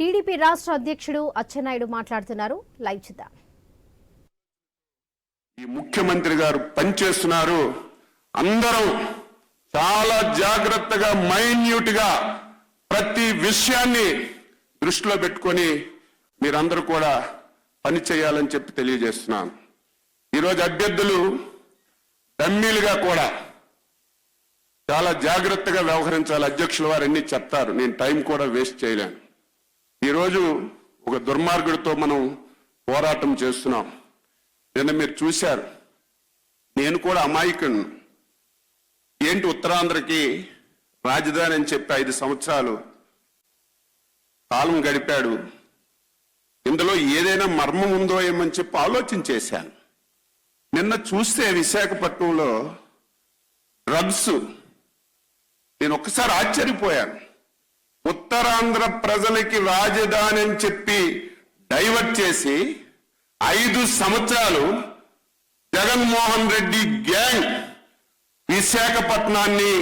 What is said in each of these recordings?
TDP రాష్ట్ర అధ్యక్షుడు అచ్చెన్నాయుడు మాట్లాడుతున్నారు. లైవ్ చూద్దాం. ఈ ముఖ్యమంత్రి గారు పనిచేస్తున్నారు. అందరం చాలా జాగ్రత్తగా మైన్యూట్గా ప్రతి విషయాన్ని దృష్టిలో పెట్టుకొని మీరందరూ కూడా పని చేయాలని చెప్పి తెలియజేస్తున్నాను. ఈరోజు అభ్యర్థులు డమ్మీలుగా కూడా చాలా జాగ్రత్తగా వ్యవహరించాలి. అధ్యక్షుల వారు అన్ని చెప్తారు. నేను టైం కూడా వేస్ట్ చేయలేను. ఈరోజు ఒక దుర్మార్గుడితో మనం పోరాటం చేస్తున్నాం. నిన్న మీరు చూశారు. నేను కూడా అమాయకుడు ఏంటి ఉత్తరాంధ్రకి రాజధాని అని చెప్పి ఐదు సంవత్సరాలు కాలం గడిపాడు. ఇందులో ఏదైనా మర్మం ఉందో ఏమని చెప్పి ఆలోచన చేశాను. నిన్న చూస్తే విశాఖపట్నంలో డ్రగ్స్. నేను ఒక్కసారి ఆశ్చర్యపోయాను. ఉత్తరాంధ్ర ప్రజలకి రాజధాని అని చెప్పి డైవర్ట్ చేసి ఐదు సంవత్సరాలు జగన్మోహన్ రెడ్డి గ్యాంగ్ విశాఖపట్నాన్ని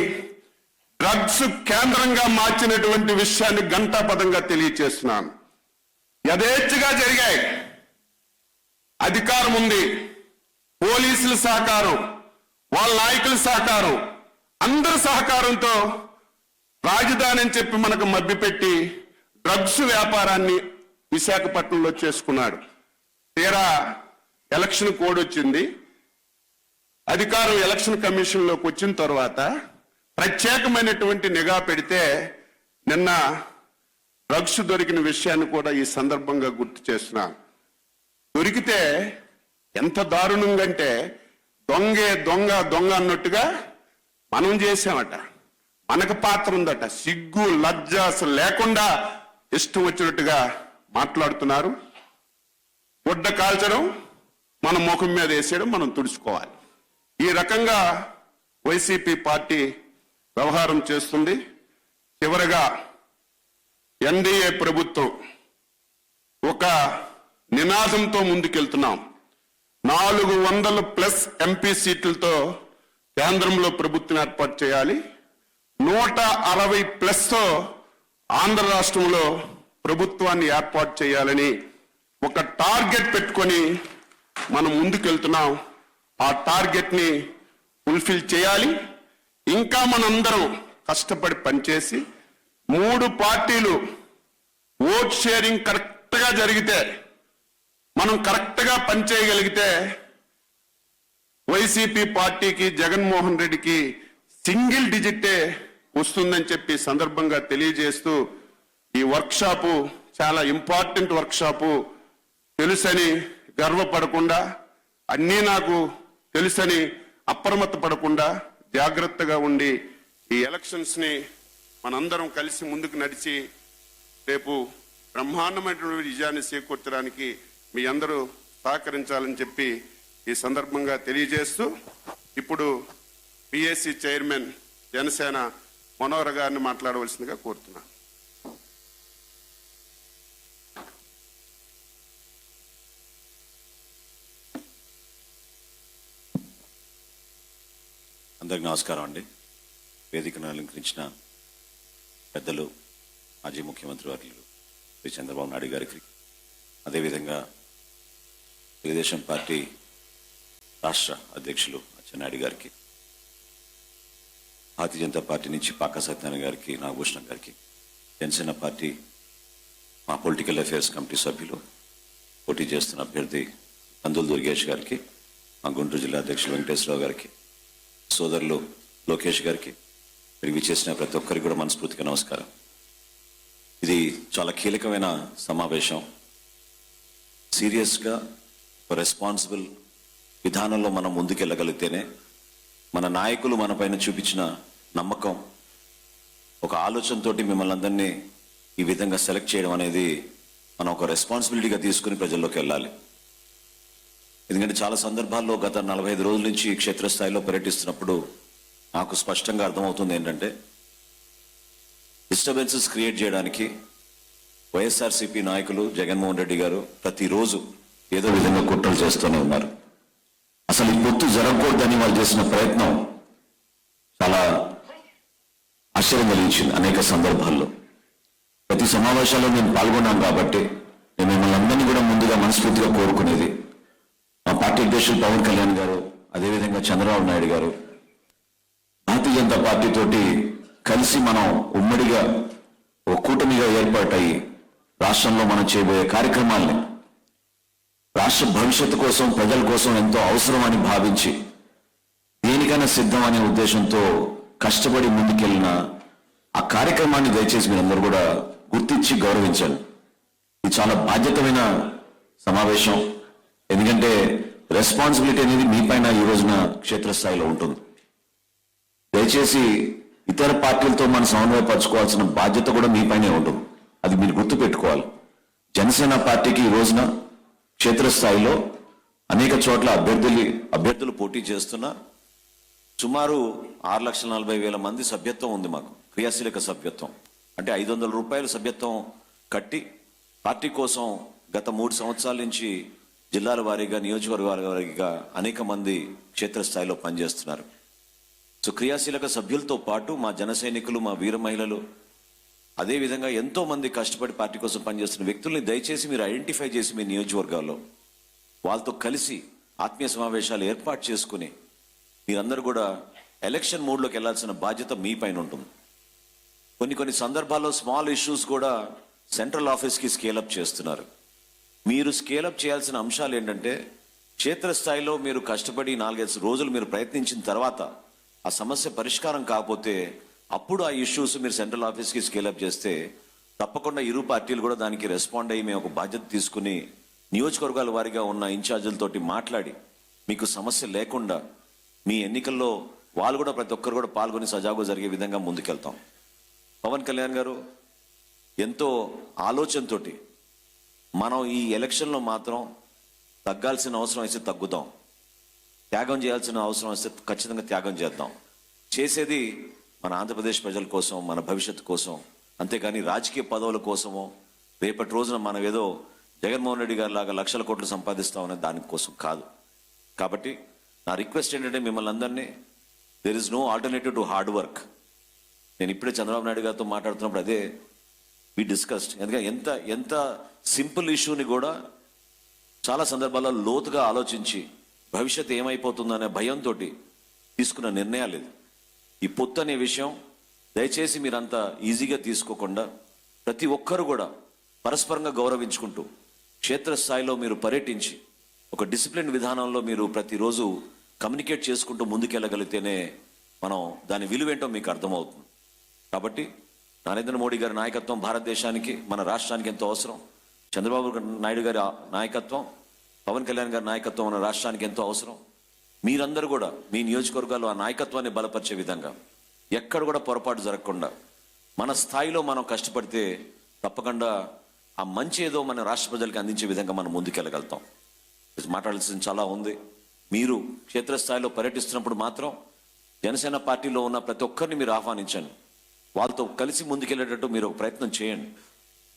డ్రగ్స్ కేంద్రంగా మార్చినటువంటి విషయాన్ని గంటాపదంగా తెలియచేస్తున్నాను. యథేచ్ఛగా జరిగాయి. అధికారం ఉంది. పోలీసుల సహకారం వాళ్ళ నాయకుల సహకారం అందరి సహకారంతో రాజధాని అని చెప్పి మనకు మభ్యపెట్టి డ్రగ్స్ వ్యాపారాన్ని విశాఖపట్నంలో చేసుకున్నాడు. తీరా ఎలక్షన్ కోడ్ వచ్చింది. అధికారం ఎలక్షన్ కమిషన్లోకి వచ్చిన తర్వాత ప్రత్యేకమైనటువంటి నిఘా పెడితే నిన్న డ్రగ్స్ దొరికిన విషయాన్ని కూడా ఈ సందర్భంగా గుర్తు చేస్తున్నాను దొరికితే ఎంత దారుణంగా అంటే దొంగే దొంగ దొంగ అన్నట్టుగా మనం చేసామట మనకు పాత్ర ఉందట. సిగ్గు లజ్జ అసలు లేకుండా ఇష్టం వచ్చినట్టుగా మాట్లాడుతున్నారు. గుడ్డ కాల్చడం మన ముఖం మీద వేసేయడం మనం తుడుచుకోవాలి. ఈ రకంగా వైసీపీ పార్టీ వ్యవహారం చేస్తుంది. చివరగా ఎన్డీఏ ప్రభుత్వం ఒక నినాదంతో ముందుకెళ్తున్నాం. నాలుగు వందల ప్లస్ ఎంపీ సీట్లతో కేంద్రంలో ప్రభుత్వం ఏర్పాటు చేయాలి. నూట అరవై ప్లస్తో ఆంధ్ర రాష్ట్రంలో ప్రభుత్వాన్ని ఏర్పాటు చేయాలని ఒక టార్గెట్ పెట్టుకొని మనం ముందుకెళ్తున్నాం. ఆ టార్గెట్ని ఫుల్ఫిల్ చేయాలి. ఇంకా మనందరం కష్టపడి పనిచేసి మూడు పార్టీలు ఓట్ షేరింగ్ కరెక్ట్గా జరిగితే మనం కరెక్ట్గా పనిచేయగలిగితే వైసీపీ పార్టీకి జగన్మోహన్ రెడ్డికి సింగిల్ డిజిటే వస్తుందని చెప్పి సందర్భంగా తెలియజేస్తూ ఈ వర్క్షాపు చాలా ఇంపార్టెంట్ వర్క్షాపు తెలుసని గర్వపడకుండా అన్నీ నాకు తెలుసని అప్రమత్త పడకుండా జాగ్రత్తగా ఉండి ఈ ఎలక్షన్స్ని మనందరం కలిసి ముందుకు నడిచి రేపు బ్రహ్మాండమైనటువంటి విజయాన్ని చేకూర్చడానికి మీ అందరూ సహకరించాలని చెప్పి ఈ సందర్భంగా తెలియజేస్తూ ఇప్పుడు పిఎస్సి చైర్మన్ జనసేన మనోహర్ గారిని మాట్లాడవలసిందిగా కోరుతున్నాను అందరికి నమస్కారం అండి. వేదికను అలంకరించిన పెద్దలు మాజీ ముఖ్యమంత్రి వర్యులు శ్రీ చంద్రబాబు నాయుడు గారికి అదేవిధంగా తెలుగుదేశం పార్టీ రాష్ట్ర అధ్యక్షులు అచ్చెన్నాయుడు గారికి భారతీయ జనతా పార్టీ నుంచి పాక సత్యనారాయణ గారికి నాగభూషణ గారికి జనసేన పార్టీ మా పొలిటికల్ అఫైర్స్ కమిటీ సభ్యులు పోటీ చేస్తున్న అభ్యర్థి కందులు దుర్గేష్ గారికి మా గుంటూరు జిల్లా అధ్యక్షులు వెంకటేశ్వరరావు గారికి సోదరులు లోకేష్ గారికి మీరు చేసిన ప్రతి ఒక్కరికి కూడా మనస్ఫూర్తిగా నమస్కారం. ఇది చాలా కీలకమైన సమావేశం. సీరియస్గా రెస్పాన్సిబుల్ విధానంలో మనం ముందుకెళ్ళగలిగితేనే మన నాయకులు మన పైన చూపించిన నమ్మకం ఒక ఆలోచనతోటి మిమ్మల్ని అందరినీ ఈ విధంగా సెలెక్ట్ చేయడం అనేది మనం ఒక రెస్పాన్సిబిలిటీగా తీసుకుని ప్రజల్లోకి వెళ్ళాలి. ఎందుకంటే చాలా సందర్భాల్లో గత నలభై ఐదు రోజుల నుంచి క్షేత్రస్థాయిలో పర్యటిస్తున్నప్పుడు నాకు స్పష్టంగా అర్థమవుతుంది ఏంటంటే డిస్టర్బెన్సెస్ క్రియేట్ చేయడానికి వైఎస్ఆర్సీపీ నాయకులు జగన్మోహన్ రెడ్డి గారు ప్రతిరోజు ఏదో విధంగా కుట్రలు చేస్తూనే ఉన్నారు. అసలు ఈ పొత్తు జరగకూడదని వాళ్ళు చేసిన ప్రయత్నం చాలా ఆశ్చర్యం కలిగించింది అనేక సందర్భాల్లో. ప్రతి సమావేశాల్లో నేను పాల్గొన్నాను కాబట్టి నేను మిమ్మల్ని అందరినీ కూడా ముందుగా మనస్ఫూర్తిగా కోరుకునేది. మా పార్టీ అధ్యక్షులు పవన్ కళ్యాణ్ గారు అదేవిధంగా చంద్రబాబు నాయుడు గారు. భారతీయ జనతా పార్టీ తోటి కలిసి మనం ఉమ్మడిగా ఒక కూటమిగా ఏర్పాటయ్యి రాష్ట్రంలో మనం చేయబోయే కార్యక్రమాల్ని రాష్ట్ర భవిష్యత్తు కోసం ప్రజల కోసం ఎంతో అవసరమని భావించి దేనికైనా సిద్ధం అనే ఉద్దేశంతో కష్టపడి ముందుకెళ్ళిన ఆ కార్యక్రమాన్ని దయచేసి మీరందరూ కూడా గుర్తించి గౌరవించండి. ఇది చాలా బాధ్యతమైన సమావేశం. ఎందుకంటే రెస్పాన్సిబిలిటీ అనేది మీ పైన ఈ రోజున క్షేత్రస్థాయిలో ఉంటుంది. దయచేసి ఇతర పార్టీలతో మనం సమన్వయపరచుకోవాల్సిన బాధ్యత కూడా మీ పైనే ఉంటుంది. అది మీరు గుర్తు పెట్టుకోవాలి జనసేన పార్టీకి ఈ రోజున క్షేత్రస్థాయిలో అనేక చోట్ల అభ్యర్థులు అభ్యర్థులు పోటీ చేస్తున్నా సుమారు ఆరు లక్షల నలభై వేల మంది సభ్యత్వం ఉంది మాకు క్రియాశీలక సభ్యత్వం. అంటే ఐదు వందల రూపాయలు సభ్యత్వం కట్టి పార్టీ కోసం గత మూడు సంవత్సరాల నుంచి జిల్లాల వారీగా నియోజకవర్గాల వారీగా అనేక మంది క్షేత్రస్థాయిలో పనిచేస్తున్నారు. సో క్రియాశీలక సభ్యులతో పాటు మా జన సైనికులు మా వీర మహిళలు అదేవిధంగా ఎంతో మంది కష్టపడి పార్టీ కోసం పనిచేస్తున్న వ్యక్తుల్ని దయచేసి మీరు ఐడెంటిఫై చేసి మీ నియోజకవర్గాల్లో వాళ్ళతో కలిసి ఆత్మీయ సమావేశాలు ఏర్పాటు చేసుకుని మీరందరూ కూడా ఎలక్షన్ మోడ్లోకి వెళ్ళాల్సిన బాధ్యత మీ పైన ఉంటుంది. కొన్ని కొన్ని సందర్భాల్లో స్మాల్ ఇష్యూస్ కూడా సెంట్రల్ ఆఫీస్కి స్కేలప్ చేస్తున్నారు. మీరు స్కేలప్ చేయాల్సిన అంశాలు ఏంటంటే క్షేత్రస్థాయిలో మీరు కష్టపడి నాలుగైదు రోజులు మీరు ప్రయత్నించిన తర్వాత ఆ సమస్య పరిష్కారం కాకపోతే అప్పుడు ఆ ఇష్యూస్ మీరు సెంట్రల్ ఆఫీస్కి స్కేలప్ చేస్తే తప్పకుండా ఇరు పార్టీలు కూడా దానికి రెస్పాండ్ అయ్యి మేము ఒక బాధ్యత తీసుకుని నియోజకవర్గాల వారిగా ఉన్న ఇన్ఛార్జీలతోటి మాట్లాడి మీకు సమస్య లేకుండా మీ ఎన్నికల్లో వాళ్ళు కూడా ప్రతి ఒక్కరు కూడా పాల్గొని సజావుగా జరిగే విధంగా ముందుకెళ్తాం. పవన్ కళ్యాణ్ గారు ఎంతో ఆలోచనతోటి మనం ఈ ఎలక్షన్లో మాత్రం తగ్గాల్సిన అవసరం అయితే తగ్గుతాం త్యాగం చేయాల్సిన అవసరం వస్తే ఖచ్చితంగా త్యాగం చేద్దాం. చేసేది మన ఆంధ్రప్రదేశ్ ప్రజల కోసం మన భవిష్యత్తు కోసం అంతేకాని రాజకీయ పదవుల కోసమో రేపటి రోజున మనం ఏదో జగన్మోహన్ రెడ్డి గారి లాగా లక్షల కోట్లు సంపాదిస్తామనే దానికోసం కాదు. కాబట్టి నా రిక్వెస్ట్ ఏంటంటే మిమ్మల్ని అందరినీ there is no alternative to hard work నేను ఇప్పుడే చంద్రబాబు నాయుడు గారితో మాట్లాడుతున్నప్పుడు అదే వి డిస్కస్డ్ ఎందుకంటే ఎంత ఎంత సింపుల్ ఇష్యూని కూడా చాలా సందర్భాల్లో లోతుగా ఆలోచించి భవిష్యత్తు ఏమైపోతుందనే భయంతో తీసుకున్న నిర్ణయాలు ఇది. ఈ పొత్తు అనే విషయం దయచేసి మీరంతా ఈజీగా తీసుకోకుండా ప్రతి ఒక్కరు కూడా పరస్పరంగా గౌరవించుకుంటూ క్షేత్రస్థాయిలో మీరు పర్యటించి ఒక డిసిప్లిన్ విధానంలో మీరు ప్రతిరోజు కమ్యూనికేట్ చేసుకుంటూ ముందుకెళ్ళగలిగితేనే మనం దాని విలువేంటో మీకు అర్థమవుతుంది. కాబట్టి నరేంద్ర మోడీ గారి నాయకత్వం భారతదేశానికి మన రాష్ట్రానికి ఎంతో అవసరం. చంద్రబాబు నాయుడు గారి నాయకత్వం పవన్ కళ్యాణ్ గారి నాయకత్వం మన రాష్ట్రానికి ఎంతో అవసరం. మీరందరూ కూడా మీ నియోజకవర్గాల్లో ఆ నాయకత్వాన్ని బలపరిచే విధంగా ఎక్కడ కూడా పొరపాటు జరగకుండా మన స్థాయిలో మనం కష్టపడితే తప్పకుండా ఆ మంచి ఏదో మన రాష్ట్ర ప్రజలకు అందించే విధంగా మనం ముందుకెళ్ళగలుగుతాం. మాట్లాడాల్సింది చాలా ఉంది. మీరు క్షేత్రస్థాయిలో పర్యటిస్తున్నప్పుడు మాత్రం జనసేన పార్టీలో ఉన్న ప్రతి ఒక్కరిని మీరు ఆహ్వానించండి. వాళ్ళతో కలిసి ముందుకెళ్ళేటట్టు మీరు ఒక ప్రయత్నం చేయండి.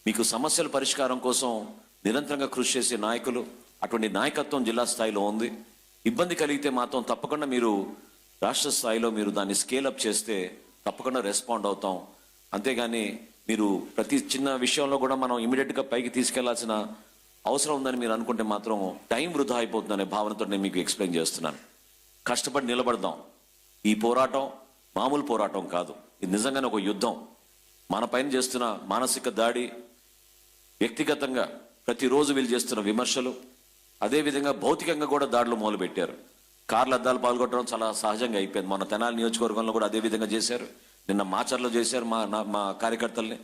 మీకు సమస్యల పరిష్కారం కోసం నిరంతరంగా కృషి చేసే నాయకులు అటువంటి నాయకత్వం జిల్లా స్థాయిలో ఉంది. ఇబ్బంది కలిగితే మాత్రం తప్పకుండా మీరు రాష్ట్ర స్థాయిలో మీరు దాన్ని స్కేలప్ చేస్తే తప్పకుండా రెస్పాండ్ అవుతాం. అంతేగాని మీరు ప్రతి చిన్న విషయంలో కూడా మనం ఇమీడియట్గా పైకి తీసుకెళ్ళాల్సిన అవసరం ఉందని మీరు అనుకుంటే మాత్రం టైం వృధా అయిపోతుందనే భావనతో నేను మీకు ఎక్స్ప్లెయిన్ చేస్తున్నాను. కష్టపడి నిలబడదాం. ఈ పోరాటం మామూలు పోరాటం కాదు. ఇది నిజంగానే ఒక యుద్ధం. మన పైన చేస్తున్న మానసిక దాడి వ్యక్తిగతంగా ప్రతిరోజు వీళ్ళు చేస్తున్న విమర్శలు అదేవిధంగా భౌతికంగా కూడా దాడులు మొదలుపెట్టారు. కార్ల అద్దాలు పాల్గొట్టడం చాలా సహజంగా అయిపోయింది. మన తెనాలి నియోజకవర్గంలో కూడా అదే విధంగా చేశారు. నిన్న మాచర్లో చేశారు మా నా- మా కార్యకర్తల్ని.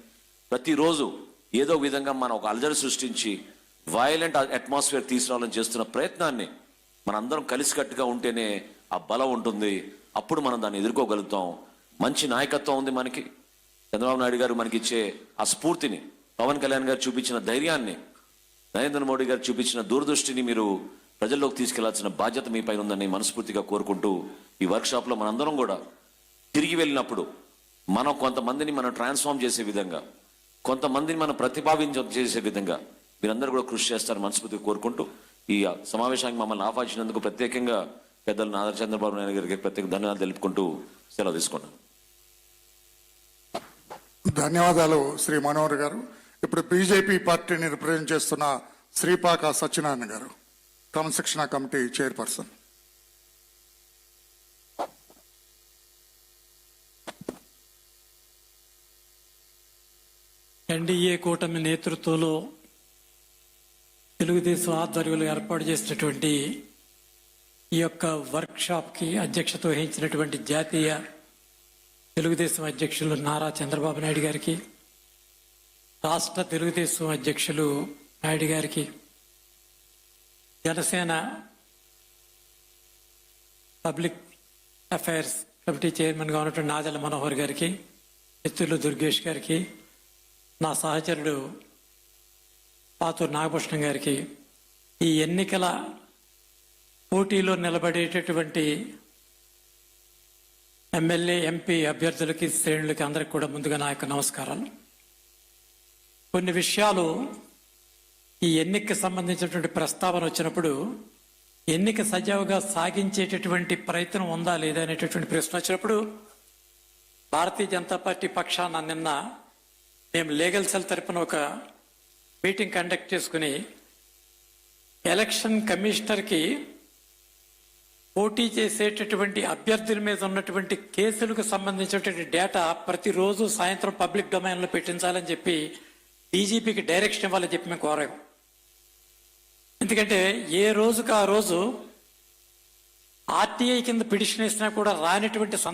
ప్రతిరోజు ఏదో విధంగా మనం ఒక అలజడి సృష్టించి వయలెంట్ అట్మాస్ఫియర్ తీసుకురావాలని చేస్తున్న ప్రయత్నాన్ని మనందరం కలిసికట్టుగా ఉంటేనే ఆ బలం ఉంటుంది. అప్పుడు మనం దాన్ని ఎదుర్కోగలుగుతాం. మంచి నాయకత్వం ఉంది మనకి. చంద్రబాబు నాయుడు గారు మనకి ఇచ్చే ఆ స్ఫూర్తిని పవన్ కళ్యాణ్ గారు చూపించిన ధైర్యాన్ని నరేంద్ర మోడీ గారు చూపించిన దూరదృష్టిని మీరు ప్రజల్లోకి తీసుకెళ్ళాల్సిన బాధ్యత మీ పైన ఉందని మనస్ఫూర్తిగా కోరుకుంటూ ఈ వర్క్షాప్లో మనందరం కూడా తిరిగి వెళ్ళినప్పుడు మనం కొంతమందిని మనం ట్రాన్స్ఫార్మ్ చేసే విధంగా కొంతమందిని మనం ప్రతిపాదించ చేసే విధంగా మీరందరూ కూడా కృషి చేస్తారని మనస్ఫూర్తిగా కోరుకుంటూ ఈ సమావేశానికి మమ్మల్ని ఆహ్వానించినందుకు ప్రత్యేకంగా పెద్దలు నాదర్ చంద్రబాబు నాయుడు గారికి ప్రత్యేక ధన్యవాదాలు తెలుపుకుంటూ సెలవు తీసుకున్నాను. ధన్యవాదాలు శ్రీ మనోహర్ గారు. ఇప్పుడు బీజేపీ పార్టీని రిప్రజెంట్ చేస్తున్న శ్రీపాక సత్యనారాయణ గారు క్రమశిక్షణ కమిటీ చైర్పర్సన్ ఎన్డీఏ కూటమి నేతృత్వంలో తెలుగుదేశం ఆధ్వర్యంలో ఏర్పాటు చేసినటువంటి ఈ యొక్క వర్క్షాప్కి అధ్యక్షత వహించినటువంటి జాతీయ తెలుగుదేశం అధ్యక్షులు నారా చంద్రబాబు నాయుడు గారికి రాష్ట్ర తెలుగుదేశం అధ్యక్షులు నాయుడు గారికి జనసేన పబ్లిక్ అఫైర్స్ కమిటీ చైర్మన్గా ఉన్నటువంటి నాదల మనోహర్ గారికి మిత్రులు దుర్గేష్ గారికి నా సహచరుడు పాతూరు నాగభూషణం గారికి ఈ ఎన్నికల పోటీలో నిలబడేటటువంటి ఎమ్మెల్యే ఎంపీ అభ్యర్థులకి శ్రేణులకి అందరికి కూడా ముందుగా నా యొక్క నమస్కారాలు. కొన్ని విషయాలు ఈ ఎన్నికకి సంబంధించినటువంటి ప్రస్తావన వచ్చినప్పుడు ఎన్నిక సజావుగా సాగించేటటువంటి ప్రయత్నం ఉందా లేదా అనేటటువంటి ప్రశ్న వచ్చినప్పుడు భారతీయ జనతా పార్టీ పక్షాన నిన్న మేము లీగల్ సెల్ తరపున ఒక మీటింగ్ కండక్ట్ చేసుకుని ఎలక్షన్ కమిషనర్కి పోటీ చేసేటటువంటి అభ్యర్థుల మీద ఉన్నటువంటి కేసులకు సంబంధించినటువంటి డేటా ప్రతిరోజు సాయంత్రం పబ్లిక్ డొమైన్లో పెట్టించాలని చెప్పి డీజీపీకి డైరెక్షన్ ఇవ్వాలని చెప్పి మేము కోరాము ఎందుకంటే ఏ రోజుకు ఆ రోజు ఆర్టీఐ కింద పిటిషన్ వేసినా కూడా రానిటువంటి